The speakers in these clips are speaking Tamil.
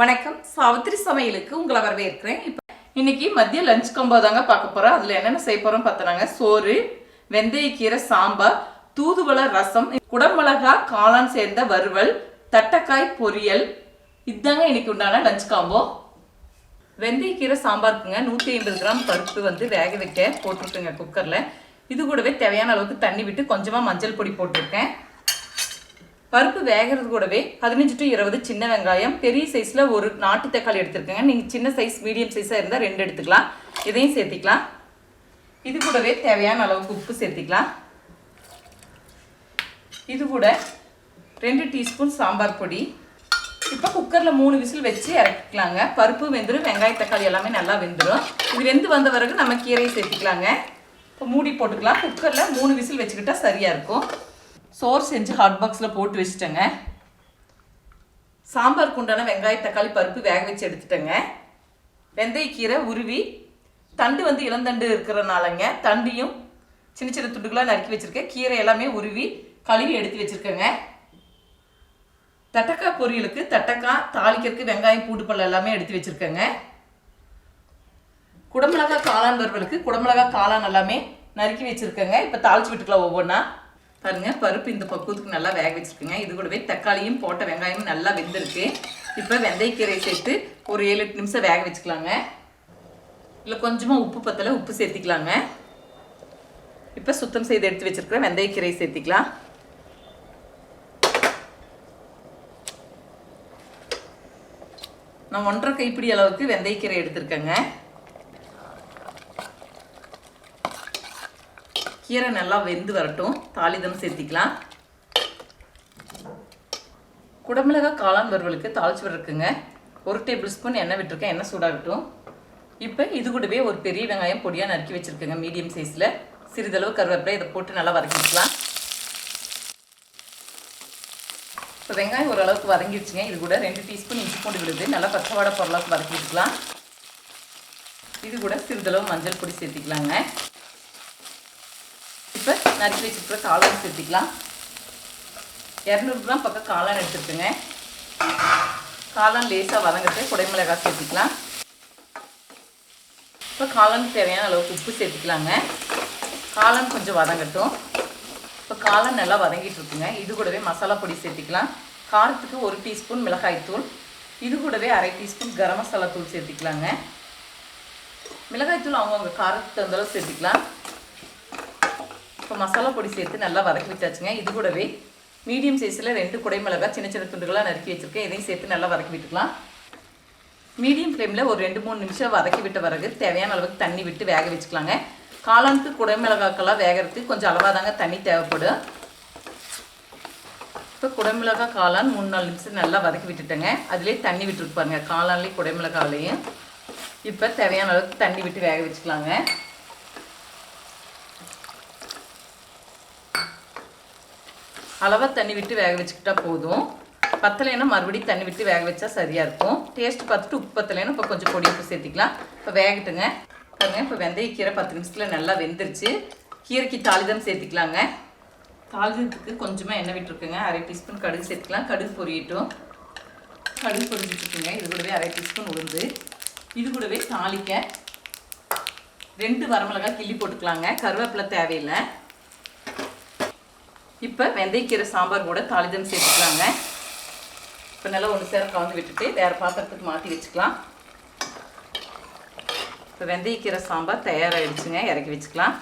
வணக்கம். சாவித்திரி சமையலுக்கு உங்களை வரவேற்கிறேன். இப்போ இன்னைக்கு மதிய லஞ்ச் கம்போ தாங்க பார்க்க போகிறோம் அதில் என்னென்ன செய்ய போகிறோம் பார்த்தனாங்க சோறு வெந்தயக்கீரை சாம்பார் தூதுவளை ரசம் குடமிளகா காளான் சேர்ந்த வறுவல் தட்டக்காய் பொரியல். இதுதாங்க இன்னைக்கு உண்டான லஞ்ச் காம்போ வெந்தயக்கீரை சாம்பாருக்குங்க நூற்றி ஐம்பது கிராம் பருப்பு வந்து வேக வைக்க போட்டிருக்கேங்க குக்கரில் இது கூடவே தேவையான அளவுக்கு தண்ணி விட்டு கொஞ்சமாக மஞ்சள் பொடி போட்டிருக்கேன். பருப்பு வேகிறது கூடவே பதினஞ்சு டு இருபது சின்ன வெங்காயம் பெரிய சைஸில் ஒரு நாட்டு தக்காளி எடுத்துருக்கேங்க. நீங்கள் சின்ன சைஸ் மீடியம் சைஸாக இருந்தால் ரெண்டு எடுத்துக்கலாம். இதையும் சேர்த்திக்கலாம். இது கூடவே தேவையான அளவுக்கு உப்பு சேர்த்திக்கலாம். இது கூட ரெண்டு டீஸ்பூன் சாம்பார் பொடி. இப்போ குக்கரில் மூணு விசில் வச்சு இறக்கிக்கலாங்க. பருப்பு வெந்துடும் வெங்காய தக்காளி எல்லாமே நல்லா வெந்துடும் இது வெந்து வந்த பிறகு நம்ம கீரையை சேர்த்திக்கலாங்க. இப்போ மூடி போட்டுக்கலாம். குக்கரில் மூணு விசில் வச்சுக்கிட்டா சரியாக இருக்கும். சோறு செஞ்சு ஹாட் பாக்ஸில் போட்டு வச்சுட்டேங்க. சாம்பாருக்கு உண்டான வெங்காய தக்காளி பருப்பு வேக வச்சு எடுத்துட்டேங்க. வெந்தயக்கீரை உருவி தண்டு வந்து இளந்தண்டு இருக்கிறனாலங்க தண்டையும் சின்ன சின்ன துண்டுகளாக நறுக்கி வச்சுருக்கேன். கீரை எல்லாமே உருவி கழுவி எடுத்து வச்சுருக்கேங்க. தட்டக்காய் பொரியலுக்கு தட்டக்காய் தாளிக்கிறதுக்கு வெங்காயம் பூண்டு பல்ல எல்லாமே எடுத்து வச்சுருக்கேங்க. குடமிளகா காளான் வறுவலுக்கு குடமிளகா காளான் எல்லாமே நறுக்கி வச்சுருக்கேங்க. இப்போ தாளிச்சு விட்டுக்கலாம் ஒவ்வொன்றா பாருங்க பருப்பு இந்த பக்குவத்துக்கு நல்லா வேக வச்சுருக்குங்க. இது கூடவே தக்காளியும் போட்ட வெங்காயமும் நல்லா வெந்திருக்கு. இப்போ வெந்தயக்கீரை சேர்த்து ஒரு ஏழு எட்டு நிமிஷம் வேக வச்சுக்கலாங்க. இல்லை கொஞ்சமாக உப்பு பத்தலை உப்பு சேர்த்திக்கலாங்க. இப்போ சுத்தம் செய்து எடுத்து வச்சிருக்கிற வெந்தயக்கீரை சேர்த்திக்கலாம். நான் ஒன்றரை கைப்பிடி அளவுக்கு வெந்தயக்கீரை எடுத்திருக்கேங்க. கீரை நல்லா வெந்து வரட்டும். தாளிதம் சேர்த்திக்கலாம். குடமிளகா காளான் வறுவலுக்கு தாளிச்சு விட்ருக்குங்க ஒரு டேபிள் ஸ்பூன் எண்ணெய் விட்டுருக்கேன். எண்ணெய் சூடாகட்டும். இப்போ இது கூடவே ஒரு பெரிய வெங்காயம் பொடியாக நறுக்கி வச்சுருக்கேங்க மீடியம் சைஸில் சிறிதளவு கருவேப்பிலை இதை போட்டு நல்லா வதக்கிக்கலாம். இப்போ வெங்காயம் ஓரளவுக்கு வதங்கிடுச்சுங்க. இது கூட ரெண்டு டீஸ்பூன் இஞ்சி பூண்டு விடுது. நல்லா பச்சைவாடை பொருளாவுக்கு வதக்கி வச்சுக்கலாம் இது கூட சிறிதளவு மஞ்சள் பொடி சேர்த்திக்கலாங்க. நறுக்கி வச்சுருக்கிற காளான் சேர்த்திக்கலாம் இரநூறு கிராம் பக்கம் காளான் எடுத்துருக்குங்க. காளான் லேசாக வதங்கிட்டு குடைமிளகாய் சேர்த்துக்கலாம். இப்போ காளானுக்கு தேவையான அளவுக்கு உப்பு சேர்த்துக்கலாங்க. காளான் கொஞ்சம் வதங்கட்டும். இப்போ காளான் நல்லா வதங்கிட்டு இருக்குங்க. இது கூடவே மசாலா பொடி சேர்த்துக்கலாம். காரத்துக்கு ஒரு டீஸ்பூன் மிளகாய்த்தூள் இது கூடவே அரை டீஸ்பூன் கரம் மசாலா தூள் சேர்த்திக்கலாங்க. மிளகாய்த்தூள் அவங்கவுங்க காரத்துக்கு தகுந்தளவு சேர்த்துக்கலாம். இப்போ மசாலா பொடி சேர்த்து நல்லா வதக்கி விட்டாச்சுங்க இது கூடவே மீடியம் சைஸில் ரெண்டு குடைமிளகா சின்ன சின்ன துண்டுகளாக நறுக்கி வச்சுருக்கேன். இதையும் சேர்த்து நல்லா வதக்கி விட்டுக்கலாம். மீடியம் ஃப்ளேமில் ஒரு ரெண்டு மூணு நிமிஷம் வதக்கி விட்ட பிறகு தேவையான அளவுக்கு தண்ணி விட்டு வேக வச்சுக்கலாங்க. காளானுக்கு குடைமிளகாக்கெல்லாம் வேகிறதுக்கு கொஞ்சம் அளவாக தாங்க தண்ணி தேவைப்படும். இப்போ குடைமிளகா காளான் மூணு நாலு நிமிஷம் நல்லா வதக்கி விட்டுட்டேங்க. அதுலேயே தண்ணி விட்டுருப்பாருங்க காளான்லேயும் குடைமிளகாலையும் இப்போ தேவையான அளவுக்கு தண்ணி விட்டு வேக வச்சுக்கலாங்க. அளவாக தண்ணி விட்டு வேக வச்சுக்கிட்டா போதும். பத்தலைன்னா மறுபடியும் தண்ணி விட்டு வேக வச்சா சரியாக இருக்கும். டேஸ்ட் பார்த்துட்டு உப்பு பத்தலைன்னா இப்போ கொஞ்சம் பொடி உப்பு சேர்த்திக்கலாம். இப்போ வேகட்டுங்க. பாருங்க இப்போ வெந்தய கீரை பத்து நிமிஷத்தில் நல்லா வெந்துருச்சு. கீரைக்கு தாளிதம் சேர்த்திக்கலாங்க. தாளிதத்துக்கு கொஞ்சமாக எண்ணெய் விட்டுருக்குங்க. அரை டீஸ்பூன் கடுகு சேர்த்துக்கலாம். கடுகு பொரியட்டும். கடுகு பொரிஞ்சிட்ருக்குங்க இது கூடவே அரை டீஸ்பூன் உளுந்து. இது கூடவே தாளிக்க ரெண்டு வரமிளகாய் கிள்ளி போட்டுக்கலாங்க. கருவேப்பிலை தேவையில்லை. இப்போ வெந்தயக்கீரை சாம்பார் கூட தாளிதம் சேர்த்துக்கலாங்க. இப்போ நல்லா ஒன்று சேர கலந்து விட்டுட்டு வேறு பாத்திரத்துக்கு மாற்றி வச்சுக்கலாம். இப்போ வெந்தயக்கீரை சாம்பார் தயாராகிடுச்சுங்க இறக்கி வச்சுக்கலாம்.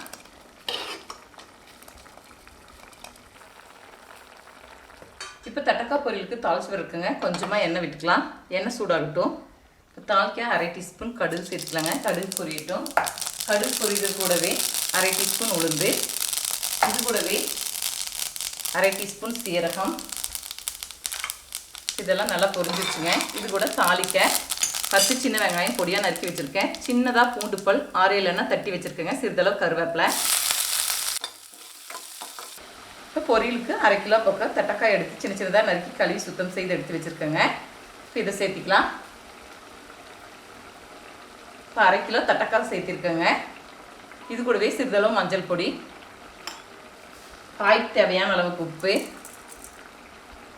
இப்போ தட்டக்காய் பொரியலுக்கு தாளிச்சு இருக்குங்க. கொஞ்சமாக எண்ணெய் விட்டுக்கலாம். எண்ணெய் சூடாகட்டும். இப்போ தாளிக்காய் அரை டீஸ்பூன் கடுகு சேர்த்துக்கலாங்க. கடுகு பொரியட்டும். கடுகு பொரியது கூடவே அரை டீஸ்பூன் உளுந்து. இது கூடவே அரை டீஸ்பூன் சீரகம். இதெல்லாம் நல்லா பொரிஞ்சிச்சுங்க இது கூட தாளிக்க பத்து சின்ன வெங்காயம் பொடியாக நறுக்கி வச்சுருக்கேன். சின்னதாக பூண்டு பல் ஆறு இல்லைன்னா தட்டி வச்சுருக்கேங்க. சிறிதளவு கருவேப்பிலை. இப்போ பொரியலுக்கு அரை கிலோ பக்கம் தட்டக்காய் எடுத்து சின்ன சின்னதாக நறுக்கி கழுவி சுத்தம் செய்து எடுத்து வச்சுருக்கேங்க. இப்போ இதை சேர்த்திக்கலாம். இப்போ அரை கிலோ தட்டக்காய் சேர்த்திருக்கேங்க. இது கூடவே சிறிதளவு மஞ்சள் பொடி. காய்க்கு தேவையான அளவுக்கு உப்பு.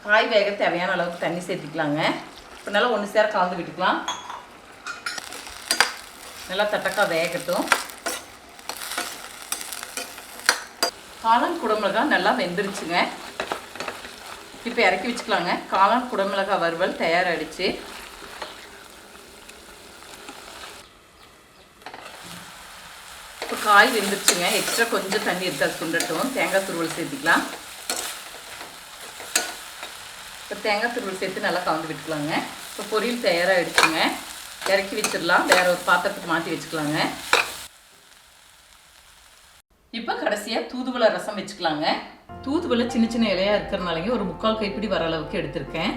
காய் வேக தேவையான அளவுக்கு தண்ணி சேர்த்திக்கலாங்க. இப்போ நல்லா ஒன்று சேர கலந்து விட்டுக்கலாம். நல்லா தட்டக்காய் வேகட்டும். காளான் குடமிளகாய் நல்லா வெந்துருச்சுங்க. இப்போ இறக்கி வச்சுக்கலாங்க. காளான் குடமிளகாய் வறுவல் தயாராகிடுச்சு காய் வெந்துருச்சுங்க. எக்ஸ்ட்ரா கொஞ்சம் தண்ணி இருக்கா சுண்டட்டும் தேங்காய் துருவல் சேர்த்துக்கலாம். இப்போ தேங்காய் துருவல் சேர்த்து நல்லா கலந்து விட்டுக்கலாங்க. இப்போ பொரியல் தயாராகிடுச்சுங்க. இறக்கி வச்சிடலாம். வேற ஒரு பாத்திரத்துக்கு மாற்றி வச்சுக்கலாங்க. இப்போ கடைசியாக தூதுவளை ரசம் வச்சுக்கலாங்க. தூதுவளை சின்ன சின்ன இலையாக இருக்கிறனாலங்க ஒரு முக்கால் கைப்பிடி வர அளவுக்கு எடுத்திருக்கேன்.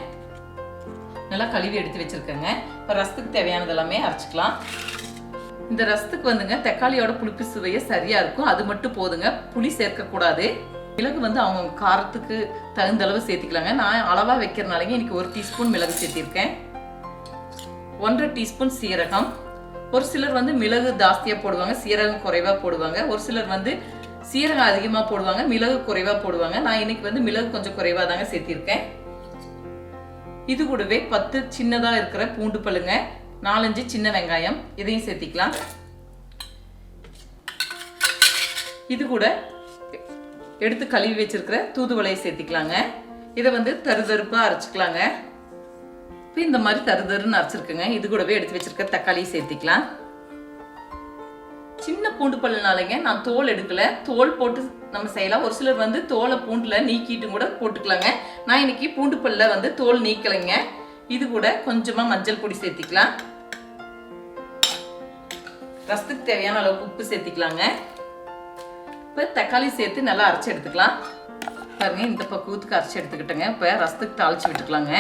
நல்லா கழுவி எடுத்து வச்சுருக்கேங்க. இப்போ ரசத்துக்கு தேவையானது எல்லாமே அரைச்சிக்கலாம். இந்த ரசத்துக்கு வந்துங்க தக்காளியோட புளிப்பு சுவையே சரியா இருக்கும். அது மட்டும் போதுங்க. புளி சேர்க்கக்கூடாது. மிளகு வந்து அவங்க காரத்துக்கு தகுந்த அளவு சேர்த்திக்கலாங்க. நான் அளவா வைக்கிறனாலங்க இன்னைக்கு ஒரு டீஸ்பூன் மிளகு சேர்த்திருக்கேன். ஒன்றரை டீஸ்பூன் சீரகம். ஒரு சிலர் வந்து மிளகு ஜாஸ்தியாக போடுவாங்க சீரகம் குறைவாக போடுவாங்க. ஒரு சிலர் வந்து சீரகம் அதிகமாக போடுவாங்க மிளகு குறைவாக போடுவாங்க. நான் இன்னைக்கு வந்து மிளகு கொஞ்சம் குறைவாக தாங்க சேர்த்திருக்கேன். இது கூடவே பத்து சின்னதாக இருக்கிற பூண்டு பழுங்க. நாலஞ்சு சின்ன வெங்காயம் இதையும் சேர்த்திக்கலாம். இது கூட எடுத்து கழுவி வச்சிருக்கிற தூதுவளையை சேர்த்திக்கலாங்க. இதை வந்து தருதருப்பாக அரைச்சிக்கலாங்க. இப்போ இந்த மாதிரி தருதருன்னு அரைச்சிருக்கேங்க. இது கூடவே எடுத்து வச்சிருக்க தக்காளியை சேர்த்திக்கலாம். சின்ன பூண்டு பல்லுனாலேங்க நான் தோல் எடுக்கல. தோல் போட்டு நம்ம செய்யலாம். ஒரு சிலர் வந்து தோலை பூண்டில் நீக்கிட்டு கூட போட்டுக்கலாங்க. நான் இன்னைக்கு பூண்டு பல்ல வந்து தோல் நீக்கலைங்க. இது கூட கொஞ்சமாக மஞ்சள் பொடி சேர்த்திக்கலாம். ரசத்துக்கு தேவையான அளவுக்கு உப்பு சேர்த்திக்கலாங்க. இப்போ தக்காளி சேர்த்து நல்லா அரைச்சி எடுத்துக்கலாம். பாருங்க இந்த பக்குவத்துக்கு அரைச்சி எடுத்துக்கிட்டேங்க. இப்போ ரசத்துக்கு தாளிச்சு விட்டுக்கலாங்க.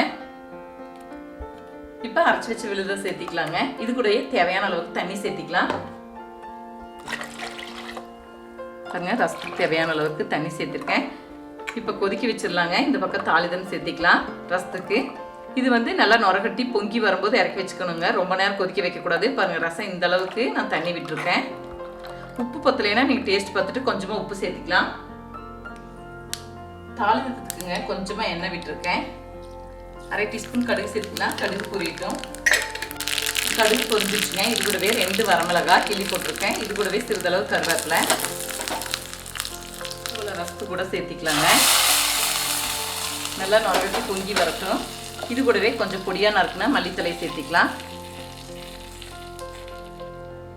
இப்போ அரைச்சி வச்ச விழுத சேர்த்திக்கலாங்க. இது கூடயே தேவையான அளவுக்கு தண்ணி சேர்த்திக்கலாம். பாருங்க ரசத்துக்கு தேவையான அளவுக்கு தண்ணி சேர்த்துருக்கேன். இப்போ கொதிக்க வச்சிடலாங்க இந்த பக்கம் தாளிதம் சேர்த்திக்கலாம் ரசத்துக்கு. இது வந்து நல்லா நுரகட்டி பொங்கி வரும்போது இறக்கி வச்சுக்கணுங்க. ரொம்ப நேரம் கொதிக்க வைக்கக்கூடாது. பாருங்கள் ரசம் இந்த அளவுக்கு நான் தண்ணி விட்டுருக்கேன். உப்பு பத்தலைன்னா நீங்கள் டேஸ்ட் பார்த்துட்டு கொஞ்சமாக உப்பு சேர்த்துக்கலாம். தாளிதத்துக்குங்க கொஞ்சமாக எண்ணெய் விட்டுருக்கேன். அரை டீஸ்பூன் கடுகு சேர்த்துக்கலாம். கடுகு பொரியட்டும். கடுகு பொரிஞ்சிச்சுங்க இது கூடவே ரெண்டு வரமிளகா கிள்ளி போட்டிருக்கேன். இது கூடவே சிறிதளவு கருவேப்பிலை. ரசத்து கூட சேர்த்திக்கலாங்க. நல்லா நுழைச்சி பொங்கி வரட்டும். இது கூடவே கொஞ்சம் பொடியாக நறுக்குனா மல்லித்தலை சேர்த்திக்கலாம்.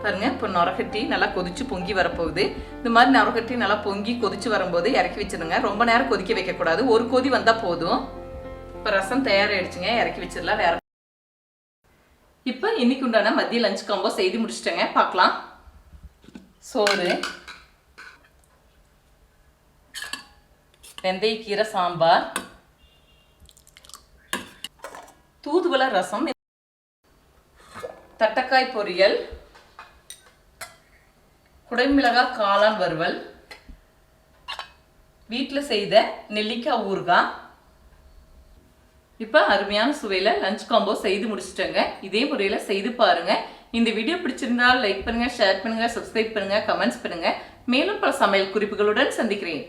பாருங்க இப்போ நுரகட்டி நல்லா கொதிச்சு பொங்கி வரப்போகுது. இந்த மாதிரி நுரகட்டி நல்லா பொங்கி கொதிச்சு வரும்போது இறக்கி வச்சிருங்க. ரொம்ப நேரம் கொதிக்க வைக்கக்கூடாது. ஒரு கொதி வந்தால் போதும். இப்போ ரசம் தயாராகிடுச்சுங்க இறக்கி வச்சிடலாம். வேற இப்போ இன்னைக்கு உண்டான மதிய லஞ்ச் காம்போ செய்து முடிச்சிட்டேங்க. பார்க்கலாம் சோறு. வெந்தயக்கீரை சாம்பார். தூதுவள ரசம். தட்டக்காய் பொரியல். குடைமிளகாய் காளான் வறுவல். வீட்டில் செய்த நெல்லிக்காய் ஊறுகாய். இப்போ அருமையான சுவையில் லஞ்ச் காம்போ செய்து முடிச்சிட்டேங்க. இதே முறையில் செய்து பாருங்கள் இந்த வீடியோ பிடிச்சிருந்தால் லைக் பண்ணுங்கள் ஷேர் பண்ணுங்கள் சப்ஸ்கிரைப் பண்ணுங்கள் கமெண்ட்ஸ் பண்ணுங்கள் மேலும் பல சமையல் குறிப்புகளுடன் சந்திக்கிறேன்.